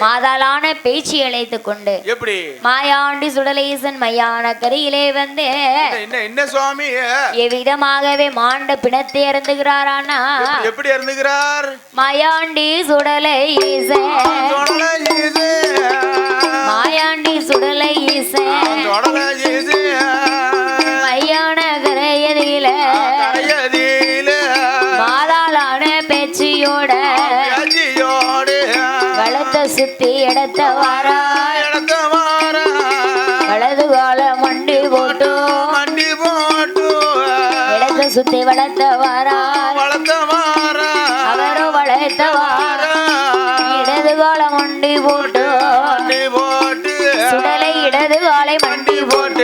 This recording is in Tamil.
மாதாளான பேச்சு அழைத்துக் கொண்டு எப்படி? மாயாண்டி சுடலேசன் மையான கரையிலே வந்து என்ன, சுவாமி? எவ்விதமாகவே மாண்ட பிணத்தை இறந்துகிறாரானா எப்படி- இருந்துகிறார் மாயாண்டி சுடலை ஈசன். மாயாண்டி சுடலை ஈசன். மையான கரையதில மாதாளான பேச்சியோட சுத்தி எடுத்த வாரா. இடத்த வாரா. வலது கால மண்டி போட்டு. மண்டி போட்டு. இடத்த சுத்தி வளர்த்த வாரா. வளர்த்த வாரா. அவரும் வளர்த்த வாரா. இடது கால மண்டி போட்டு. மண்டி போட்டு. சுடலை இடது காலை மண்டி போட்டு.